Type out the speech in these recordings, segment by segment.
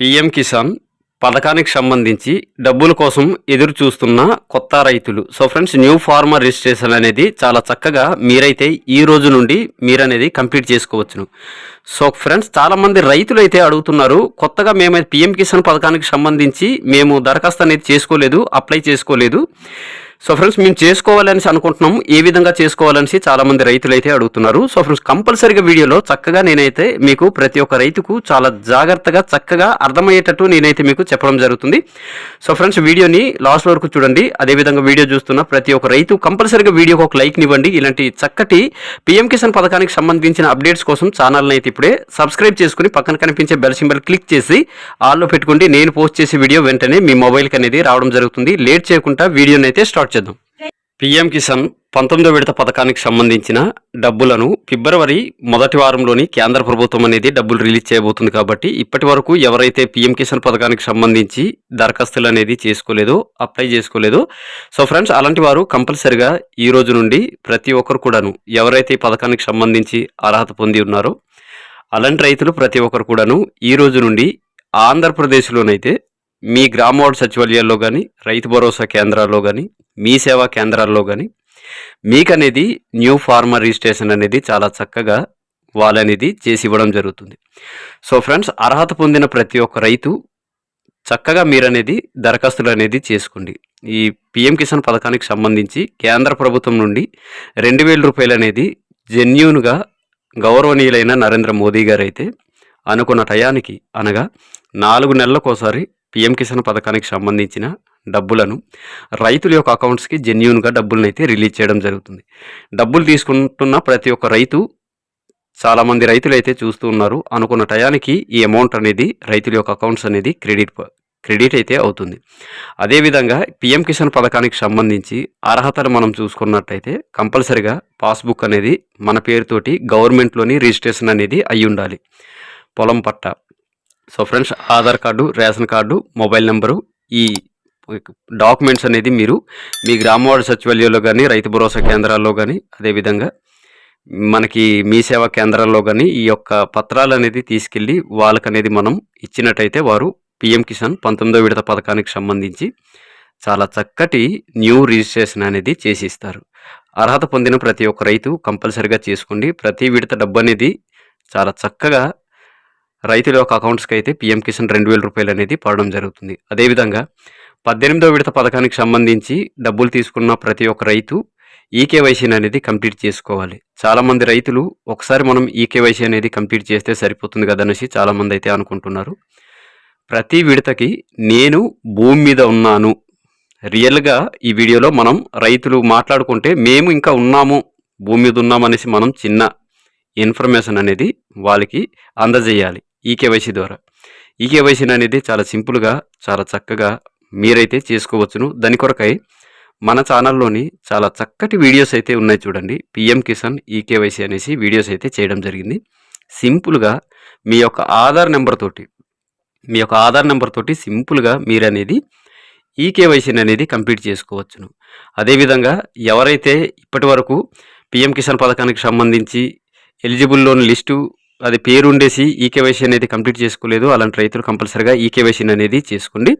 PM Kisan పథకానికి సంబంధించి డబ్బుల కోసం ఎదురు చూస్తున్న కొత్త రైతులు. So friends new farmer registration అనేది చాలా చక్కగా మీరైతే ఈ రోజు నుండి మీరనేది కంప్లీట్ చేసుకోవచ్చును. సో ఫ్రెండ్స్ చాలామంది రైతులు అయితే అడుగుతున్నారు కొత్తగా మేమైతే పిఎం కిసాన్ పథకానికి సంబంధించి మేము దరఖాస్తు అనేది చేసుకోలేదు అప్లై చేసుకోలేదు. సో ఫ్రెండ్స్ మేము చేసుకోవాలని అనుకుంటున్నాం. ఏ విధంగా చేసుకోవాలని చాలామంది రైతులు అయితే అడుగుతున్నారు. సో ఫ్రెండ్స్ కంపల్సరీగా వీడియోలో చక్కగా నేనైతే మీకు ప్రతి ఒక్క రైతుకు చాలా జాగ్రత్తగా చక్కగా అర్థమయ్యేటట్టు నేనైతే మీకు చెప్పడం జరుగుతుంది. సో ఫ్రెండ్స్ వీడియోని లాస్ట్ వరకు చూడండి. అదేవిధంగా వీడియో చూస్తున్న ప్రతి ఒక్క రైతు కంపల్సరీగా వీడియోకి ఒక లైక్ ఇవ్వండి. ఇలాంటి చక్కటి పిఎం కిసాన్ పథకానికి సంబంధించిన అప్డేట్స్ కోసం ఛానల్ని అయితే ఇప్పుడే సబ్స్క్రైబ్ చేసుకుని పక్కన కనిపించే బెల్ సింబల్ క్లిక్ చేసి ఆల్లో పెట్టుకోండి. నేను పోస్ట్ చేసే వీడియో వెంటనే మీ మొబైల్కి అనేది రావడం జరుగుతుంది. లేట్ చేయకుండా వీడియోని అయితే స్టార్ట్ చేద్దాం. పిఎం కిసాన్ పంతొమ్మిదో విడత పథకానికి సంబంధించిన డబ్బులను ఫిబ్రవరి మొదటి వారంలోని కేంద్ర ప్రభుత్వం అనేది డబ్బులు రిలీజ్ చేయబోతుంది కాబట్టి ఇప్పటి వరకు ఎవరైతే పిఎం కిసాన్ పథకానికి సంబంధించి దరఖాస్తులు అనేది చేసుకోలేదో అప్లై చేసుకోలేదో సో ఫ్రెండ్స్ అలాంటి వారు కంపల్సరిగా ఈ రోజు నుండి ప్రతి ఒక్కరు కూడాను ఎవరైతే ఈ పథకానికి సంబంధించి అర్హత పొంది ఉన్నారో అలాంటి రైతులు ప్రతి ఒక్కరు కూడాను ఈ రోజు నుండి ఆంధ్రప్రదేశ్లోనైతే మీ గ్రామ వార్డు సచివాలయాల్లో కానీ రైతు భరోసా కేంద్రాల్లో కానీ మీ సేవా కేంద్రాల్లో కానీ మీకు అనేది న్యూ ఫార్మర్ రిజిస్ట్రేషన్ అనేది చాలా చక్కగా వాళ్ళనేది చేసి ఇవ్వడం జరుగుతుంది. సో ఫ్రెండ్స్ అర్హత పొందిన ప్రతి ఒక్క రైతు చక్కగా మీరనేది దరఖాస్తులు అనేది చేసుకోండి. ఈ పిఎం కిసాన్ పథకానికి సంబంధించి కేంద్ర ప్రభుత్వం నుండి రెండు వేల రూపాయలు అనేది జెన్యున్గా గౌరవనీయులైన నరేంద్ర మోదీ గారు అయితే అనుకున్న టయానికి అనగా నాలుగు నెలలకోసారి పిఎం కిసాన్ పథకానికి సంబంధించిన డబ్బులను రైతుల యొక్క అకౌంట్స్కి జెన్యున్గా డబ్బులను అయితే రిలీజ్ చేయడం జరుగుతుంది. డబ్బులు తీసుకుంటున్న ప్రతి ఒక్క రైతు చాలామంది రైతులు అయితే చూస్తూ ఉన్నారు. అనుకున్న టయానికి ఈ అమౌంట్ అనేది రైతుల యొక్క అకౌంట్స్ అనేది క్రెడిట్ క్రెడిట్ అయితే అవుతుంది. అదేవిధంగా పిఎం కిసాన్ పథకానికి సంబంధించి అర్హతలు మనం చూసుకున్నట్టయితే కంపల్సరిగా పాస్బుక్ అనేది మన పేరుతోటి గవర్నమెంట్లోని రిజిస్ట్రేషన్ అనేది అయి ఉండాలి పొలం పట్ట so friends Aadhaar card ration card mobile number ఈ డాక్యుమెంట్స్ అనేది మీరు మీ గ్రామవాడ సచివాలయంలో కానీ రైతు భరోసా కేంద్రాల్లో కానీ అదేవిధంగా మనకి మీ సేవా కేంద్రాల్లో కానీ ఈ యొక్క పత్రాలు అనేది తీసుకెళ్ళి వాళ్ళకనేది మనం ఇచ్చినట్టయితే వారు పిఎం కిసాన్ పంతొమ్మిదో విడత పథకానికి సంబంధించి చాలా చక్కటి న్యూ రిజిస్ట్రేషన్ అనేది చేసి ఇస్తారు అర్హత పొందిన ప్రతి ఒక్క రైతు కంపల్సరిగా చేసుకోండి. ప్రతి విడత డబ్బు అనేది చాలా చక్కగా రైతుల యొక్క అకౌంట్స్కి అయితే పిఎం కిసాన్ రెండు వేల రూపాయలు అనేది పడడం జరుగుతుంది. అదేవిధంగా పద్దెనిమిదో విడత పథకానికి సంబంధించి డబ్బులు తీసుకున్న ప్రతి ఒక్క రైతు ఈకేవైసీని అనేది కంప్లీట్ చేసుకోవాలి. చాలామంది రైతులు ఒకసారి మనం ఈకేవైసీ అనేది కంప్లీట్ చేస్తే సరిపోతుంది కదా చాలామంది అయితే అనుకుంటున్నారు. ప్రతి విడతకి నేను భూమి మీద ఉన్నాను. రియల్గా ఈ వీడియోలో మనం రైతులు మాట్లాడుకుంటే మేము ఇంకా ఉన్నాము భూమి మీద ఉన్నామనేసి మనం చిన్న ఇన్ఫర్మేషన్ అనేది వాళ్ళకి అందజేయాలి. ఈ కేవైసీ ద్వారా. ఈ కేవైసీని అనేది చాలా సింపుల్గా చాలా చక్కగా మీరైతే చేసుకోవచ్చును. దాని కొరకై మన ఛానల్లోని చాలా చక్కటి వీడియోస్ అయితే ఉన్నాయి చూడండి. పిఎం కిసాన్ ఈకేవైసీ అనేసి వీడియోస్ అయితే చేయడం జరిగింది. సింపుల్గా మీ యొక్క ఆధార్ నెంబర్ తోటి మీ యొక్క ఆధార్ నెంబర్ తోటి సింపుల్గా మీరు అనేది ఈకేవైసీని అనేది కంప్లీట్ చేసుకోవచ్చును. అదేవిధంగా ఎవరైతే ఇప్పటి వరకు పిఎం కిసాన్ పథకానికి సంబంధించి ఎలిజిబుల్ లోన్ లిస్టు అది పేరు ఉండేసి ఈకేవైసీ అనేది కంప్లీట్ చేసుకోలేదు. అలాంటి రైతులు కంపల్సరిగా ఈకేవైసీని అనేది చేసుకోండి.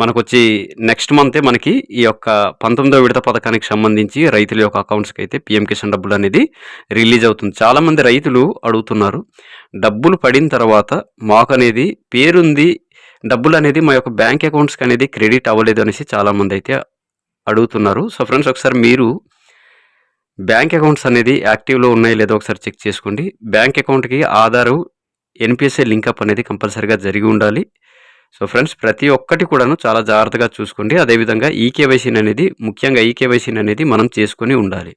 మనకు వచ్చి నెక్స్ట్ మంతే మనకి ఈ యొక్క పంతొమ్మిదో విడత పథకానికి సంబంధించి రైతుల యొక్క అకౌంట్స్కి అయితే పిఎం కిసాన్ డబ్బులు అనేది రిలీజ్ అవుతుంది. చాలామంది రైతులు అడుగుతున్నారు డబ్బులు పడిన తర్వాత మాకు అనేది పేరుంది డబ్బులు అనేది మా యొక్క బ్యాంక్ అకౌంట్స్కి అనేది క్రెడిట్ అవ్వలేదు అనేసి చాలామంది అయితే అడుగుతున్నారు. సో ఫ్రెండ్స్ ఒకసారి మీరు బ్యాంక్ అకౌంట్స్ అనేది యాక్టివ్లో ఉన్నాయో లేదో ఒకసారి చెక్ చేసుకోండి. బ్యాంక్ అకౌంట్కి ఆధారు ఎన్పిఎస్ఏ లింకప్ అనేది కంపల్సరీగా జరిగి ఉండాలి. సో ఫ్రెండ్స్ ప్రతి ఒక్కటి కూడాను చాలా జాగ్రత్తగా చూసుకోండి. అదేవిధంగా ఈకేవైసీని అనేది ముఖ్యంగా ఈకేవైసీని అనేది మనం చేసుకొని ఉండాలి.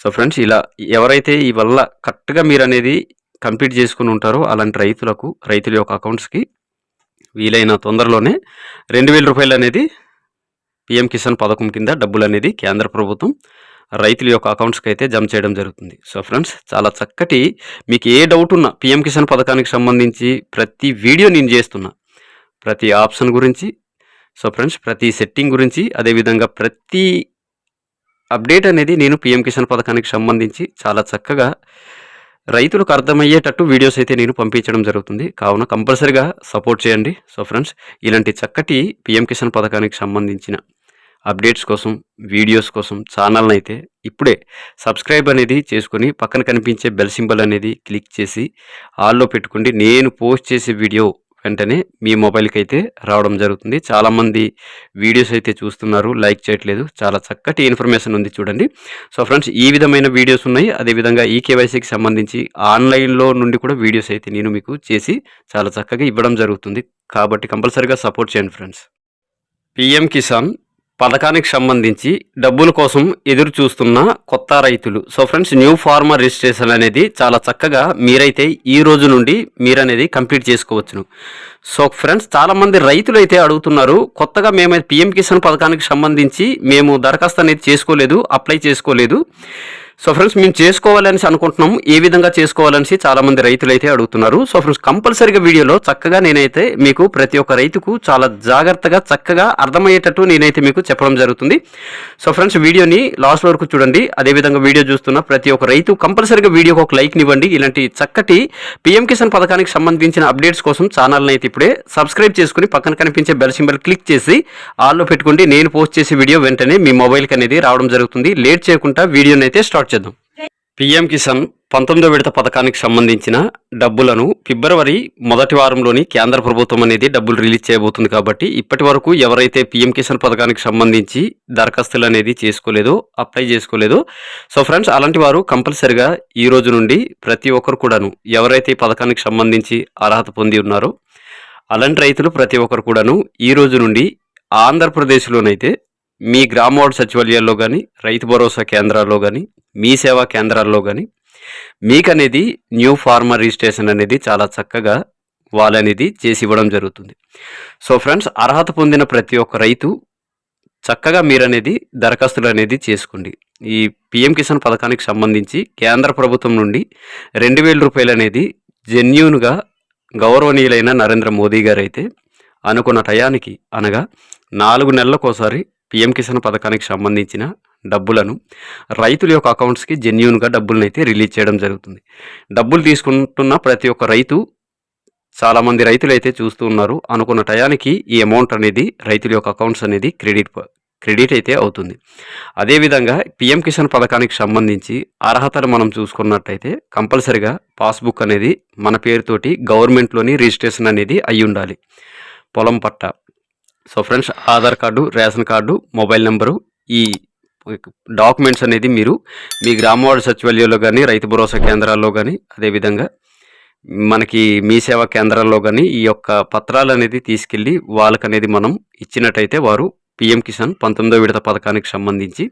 సో ఫ్రెండ్స్ ఇలా ఎవరైతే ఈ వల్ల కరెక్ట్గా మీరు అనేది కంప్లీట్ చేసుకుని ఉంటారో అలాంటి రైతులకు రైతుల యొక్క అకౌంట్స్కి వీలైన తొందరలోనే రెండు వేల రూపాయలు అనేది పిఎం కిసాన్ పథకం కింద డబ్బులు అనేది కేంద్ర ప్రభుత్వం రైతుల యొక్క అకౌంట్స్కి అయితే జమ చేయడం జరుగుతుంది. సో ఫ్రెండ్స్ చాలా చక్కటి మీకు ఏ డౌట్ ఉన్నా పిఎం కిసాన్ పథకానికి సంబంధించి ప్రతి వీడియో నేను చేస్తున్నా. ప్రతి ఆప్షన్ గురించి సో ఫ్రెండ్స్ ప్రతి సెట్టింగ్ గురించి అదేవిధంగా ప్రతి అప్డేట్ అనేది నేను పిఎం కిసాన్ పథకానికి సంబంధించి చాలా చక్కగా రైతులకు అర్థమయ్యేటట్టు వీడియోస్ అయితే నేను పంపించడం జరుగుతుంది. కావున కంపల్సరిగా సపోర్ట్ చేయండి. సో ఫ్రెండ్స్ ఇలాంటి చక్కటి పిఎం కిసాన్ పథకానికి సంబంధించిన అప్డేట్స్ కోసం వీడియోస్ కోసం ఛానల్ని అయితే ఇప్పుడే సబ్స్క్రైబ్ అనేది చేసుకొని పక్కన కనిపించే బెల్ సింబల్ అనేది క్లిక్ చేసి ఆల్లో పెట్టుకోండి. నేను పోస్ట్ చేసే వీడియో వెంటనే మీ మొబైల్కి అయితే రావడం జరుగుతుంది. చాలామంది వీడియోస్ అయితే చూస్తున్నారు. లైక్ చేయట్లేదు. చాలా చక్కటి ఇన్ఫర్మేషన్ ఉంది చూడండి. సో ఫ్రెండ్స్ ఈ విధమైన వీడియోస్ ఉన్నాయి. అదేవిధంగా ఈ కేవైసీకి సంబంధించి ఆన్లైన్లో నుండి కూడా వీడియోస్ అయితే నేను మీకు చేసి చాలా చక్కగా ఇవ్వడం జరుగుతుంది. కాబట్టి కంపల్సరీగా సపోర్ట్ చేయండి ఫ్రెండ్స్. పిఎం కిసాన్ పథకానికి సంబంధించి డబ్బుల కోసం ఎదురు చూస్తున్న కొత్త రైతులు. So friends new farmer registration అనేది చాలా చక్కగా మీరైతే ఈ రోజు నుండి మీరనేది కంప్లీట్ చేసుకోవచ్చును. సో ఫ్రెండ్స్ చాలామంది రైతులు అయితే అడుగుతున్నారు కొత్తగా మేమైతే పిఎం కిసాన్ పథకానికి సంబంధించి మేము దరఖాస్తు అనేది చేసుకోలేదు అప్లై చేసుకోలేదు. సో ఫ్రెండ్స్ మేము చేసుకోవాలనేసి అనుకుంటున్నాం ఏ విధంగా చేసుకోవాలనేసి చాలామంది రైతులు అయితే అడుగుతున్నారు. సో ఫ్రెండ్స్ కంపల్సరీగా వీడియోలో చక్కగా నేనైతే మీకు ప్రతి ఒక్క రైతుకు చాలా జాగ్రత్తగా చక్కగా అర్థమయ్యేటట్టు నేనైతే మీకు చెప్పడం జరుగుతుంది. సో ఫ్రెండ్స్ వీడియోని లాస్ట్ వరకు చూడండి. అదేవిధంగా వీడియో చూస్తున్న ప్రతి ఒక్క రైతు కంపల్సరీగా వీడియోకి ఒక లైక్ ఇవ్వండి. ఇలాంటి చక్కటి పిఎం కిసాన్ పథకానికి సంబంధించిన అప్డేట్స్ కోసం ఛానల్ని అయితే ఇప్పుడే సబ్స్క్రైబ్ చేసుకుని పక్కన కనిపించే బెల్ సింబల్ క్లిక్ చేసి ఆల్లో పెట్టుకోండి. నేను పోస్ట్ చేసే వీడియో వెంటనే మీ మొబైల్కి అనేది రావడం జరుగుతుంది. లేట్ చేయకుండా వీడియోని అయితే స్టార్ట్ చేద్దాం. పిఎం కిసాన్ పంతొమ్మిదో విడత పథకానికి సంబంధించిన డబ్బులను ఫిబ్రవరి మొదటి వారంలోని కేంద్ర ప్రభుత్వం అనేది డబ్బులు రిలీజ్ చేయబోతుంది కాబట్టి ఇప్పటి వరకు ఎవరైతే పిఎం కిసాన్ పథకానికి సంబంధించి దరఖాస్తులు అనేది చేసుకోలేదో అప్లై చేసుకోలేదో సో ఫ్రెండ్స్ అలాంటి వారు కంపల్సరిగా ఈ రోజు నుండి ప్రతి ఒక్కరు కూడాను ఎవరైతే ఈ పథకానికి సంబంధించి అర్హత పొంది ఉన్నారో అలాంటి రైతులు ప్రతి ఒక్కరు కూడాను ఈ రోజు నుండి ఆంధ్రప్రదేశ్లోనైతే మీ గ్రామ సచివాలయాల్లో కానీ రైతు భరోసా కేంద్రాల్లో కానీ మీ సేవా కేంద్రాల్లో కానీ మీకు అనేది న్యూ ఫార్మర్ రిజిస్ట్రేషన్ అనేది చాలా చక్కగా వాళ్ళనేది చేసి ఇవ్వడం జరుగుతుంది. సో ఫ్రెండ్స్ అర్హత పొందిన ప్రతి ఒక్క రైతు చక్కగా మీరనేది దరఖాస్తులు అనేది చేసుకోండి. ఈ పిఎం కిసాన్ పథకానికి సంబంధించి కేంద్ర ప్రభుత్వం నుండి రెండు వేల రూపాయలు అనేది జెన్యున్గా గౌరవనీయులైన నరేంద్ర మోదీ గారు అయితే అనుకున్న టయానికి అనగా నాలుగు నెలలకోసారి పిఎం కిసాన్ పథకానికి సంబంధించిన డబ్బులను రైతుల యొక్క అకౌంట్స్కి జెన్యున్గా డబ్బులను అయితే రిలీజ్ చేయడం జరుగుతుంది. డబ్బులు తీసుకుంటున్న ప్రతి ఒక్క రైతు చాలామంది రైతులు అయితే చూస్తూ ఉన్నారు. అనుకున్న టయానికి ఈ అమౌంట్ అనేది రైతుల యొక్క అకౌంట్స్ అనేది క్రెడిట్ క్రెడిట్ అయితే అవుతుంది. అదేవిధంగా పిఎం కిసాన్ పథకానికి సంబంధించి అర్హతలు మనం చూసుకున్నట్టయితే కంపల్సరిగా పాస్బుక్ అనేది మన పేరుతోటి గవర్నమెంట్లోని రిజిస్ట్రేషన్ అనేది అయి ఉండాలి పొలం పట్ట so friends Aadhaar card ration card mobile number ఈ డాక్యుమెంట్స్ అనేది మీరు మీ గ్రామవాడ సచివాలయంలో కానీ రైతు భరోసా కేంద్రాల్లో కానీ అదేవిధంగా మనకి మీ సేవా కేంద్రాల్లో కానీ ఈ యొక్క పత్రాలు అనేది తీసుకెళ్ళి వాళ్ళకనేది మనం ఇచ్చినట్టయితే వారు పిఎం కిసాన్ పంతొమ్మిదో విడత పథకానికి సంబంధించి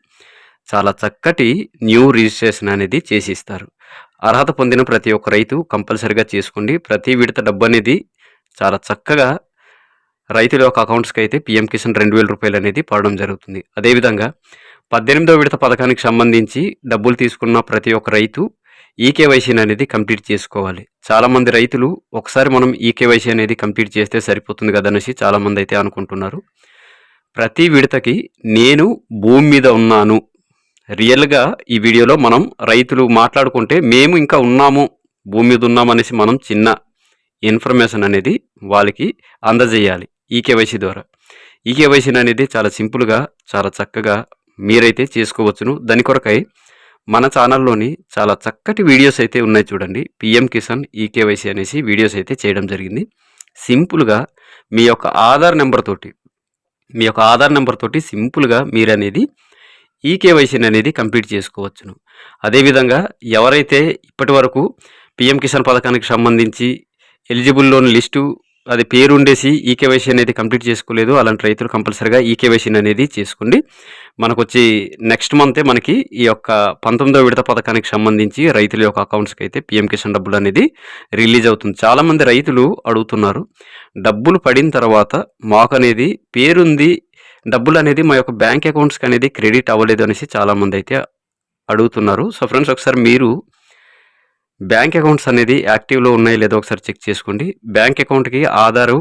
చాలా చక్కటి న్యూ రిజిస్ట్రేషన్ అనేది చేసి ఇస్తారు అర్హత పొందిన ప్రతి ఒక్క రైతు కంపల్సరిగా చేసుకోండి. ప్రతి విడత డబ్బు అనేది చాలా చక్కగా రైతుల యొక్క అకౌంట్స్కి అయితే పిఎం కిసాన్ రెండు వేల రూపాయలు అనేది పడడం జరుగుతుంది. అదేవిధంగా పద్దెనిమిదో విడత పథకానికి సంబంధించి డబ్బులు తీసుకున్న ప్రతి ఒక్క రైతు ఈకేవైసీని అనేది కంప్లీట్ చేసుకోవాలి. చాలామంది రైతులు ఒకసారి మనం ఈకేవైసీ అనేది కంప్లీట్ చేస్తే సరిపోతుంది కదనేసి చాలామంది అయితే అనుకుంటున్నారు. ప్రతి విడతకి నేను భూమి మీద ఉన్నాను. రియల్గా ఈ వీడియోలో మనం రైతులు మాట్లాడుకుంటే మేము ఇంకా ఉన్నాము భూమి మీద ఉన్నామనేసి మనం చిన్న ఇన్ఫర్మేషన్ అనేది వాళ్ళకి అందజేయాలి. ఈ కేవైసీ ద్వారా. ఈ కేవైసీని అనేది చాలా సింపుల్గా చాలా చక్కగా మీరైతే చేసుకోవచ్చును. దాని కొరకై మన ఛానల్లోని చాలా చక్కటి వీడియోస్ అయితే ఉన్నాయి చూడండి. పిఎం కిసాన్ ఈ కేవైసీ అనేసి వీడియోస్ అయితే చేయడం జరిగింది. సింపుల్గా మీ యొక్క ఆధార్ నెంబర్ తోటి మీ యొక్క ఆధార్ నెంబర్ తోటి సింపుల్గా మీరు అనేది ఈ కేవైసీని అనేది కంప్లీట్ చేసుకోవచ్చును. అదేవిధంగా ఎవరైతే ఇప్పటి వరకు పిఎం కిసాన్ పథకానికి సంబంధించి ఎలిజిబుల్ లోన్ లిస్టు అది పేరు ఉండేసి ఈ అనేది కంప్లీట్ చేసుకోలేదు. అలాంటి రైతులు కంపల్సరిగా ఈ అనేది చేసుకోండి. మనకు వచ్చి నెక్స్ట్ మంతే మనకి ఈ యొక్క పంతొమ్మిదో విడత పథకానికి సంబంధించి రైతుల యొక్క అకౌంట్స్కి అయితే పిఎం కిసాన్ డబ్బులు అనేది రిలీజ్ అవుతుంది. చాలామంది రైతులు అడుగుతున్నారు డబ్బులు పడిన తర్వాత మాకు అనేది పేరుంది డబ్బులు అనేది మా యొక్క బ్యాంక్ అకౌంట్స్కి అనేది క్రెడిట్ అవ్వలేదు అనేసి చాలామంది అయితే అడుగుతున్నారు. సో ఫ్రెండ్స్ ఒకసారి మీరు బ్యాంక్ అకౌంట్స్ అనేది యాక్టివ్లో ఉన్నాయి లేదో ఒకసారి చెక్ చేసుకోండి. బ్యాంక్ అకౌంట్కి ఆధారు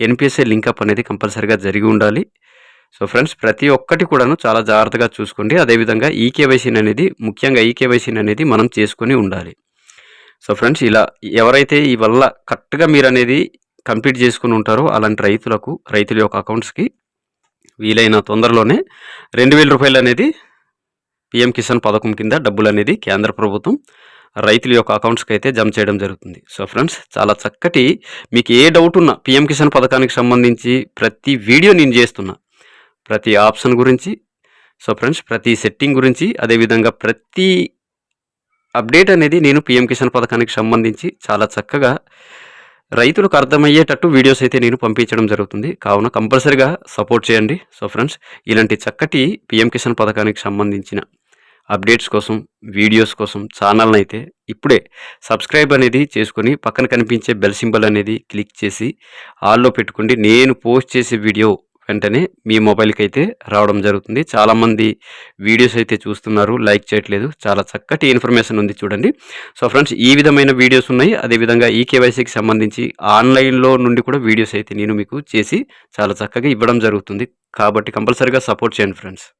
ఎన్పిఎస్ఏ లింకప్ అనేది కంపల్సరీగా జరిగి ఉండాలి. సో ఫ్రెండ్స్ ప్రతి ఒక్కటి కూడాను చాలా జాగ్రత్తగా చూసుకోండి. అదేవిధంగా ఈకేవైసీని అనేది ముఖ్యంగా ఈకేవైసీని అనేది మనం చేసుకొని ఉండాలి. సో ఫ్రెండ్స్ ఇలా ఎవరైతే ఈ వల్ల కరెక్ట్గా మీరు అనేది కంప్లీట్ చేసుకుని ఉంటారో అలాంటి రైతులకు రైతుల యొక్క అకౌంట్స్కి వీలైన తొందరలోనే రెండు వేల రూపాయలు అనేది పిఎం కిసాన్ పథకం కింద డబ్బులు అనేది కేంద్ర ప్రభుత్వం రైతుల యొక్క అకౌంట్స్కి అయితే జమ చేయడం జరుగుతుంది. సో ఫ్రెండ్స్ చాలా చక్కటి మీకు ఏ డౌట్ ఉన్నా పిఎం కిసాన్ పథకానికి సంబంధించి ప్రతి వీడియో నేను చేస్తున్నా. ప్రతి ఆప్షన్ గురించి సో ఫ్రెండ్స్ ప్రతి సెట్టింగ్ గురించి అదేవిధంగా ప్రతి అప్డేట్ అనేది నేను పిఎం కిసాన్ పథకానికి సంబంధించి చాలా చక్కగా రైతులకు అర్థమయ్యేటట్టు వీడియోస్ అయితే నేను పంపించడం జరుగుతుంది. కావున కంపల్సరిగా సపోర్ట్ చేయండి. సో ఫ్రెండ్స్ ఇలాంటి చక్కటి పిఎం కిసాన్ పథకానికి సంబంధించిన అప్డేట్స్ కోసం వీడియోస్ కోసం ఛానల్ని అయితే ఇప్పుడే సబ్స్క్రైబ్ అనేది చేసుకొని పక్కన కనిపించే బెల్ సింబల్ అనేది క్లిక్ చేసి ఆల్లో పెట్టుకోండి. నేను పోస్ట్ చేసే వీడియో వెంటనే మీ మొబైల్కి అయితే రావడం జరుగుతుంది. చాలామంది వీడియోస్ అయితే చూస్తున్నారు లైక్ చేయట్లేదు. చాలా చక్కటి ఇన్ఫర్మేషన్ ఉంది చూడండి. సో ఫ్రెండ్స్ ఈ విధమైన వీడియోస్ ఉన్నాయి. అదేవిధంగా ఈ కేవైసీకి సంబంధించి ఆన్లైన్లో నుండి కూడా వీడియోస్ అయితే నేను మీకు చేసి చాలా చక్కగా ఇవ్వడం జరుగుతుంది. కాబట్టి కంపల్సరీగా సపోర్ట్ చేయండి ఫ్రెండ్స్.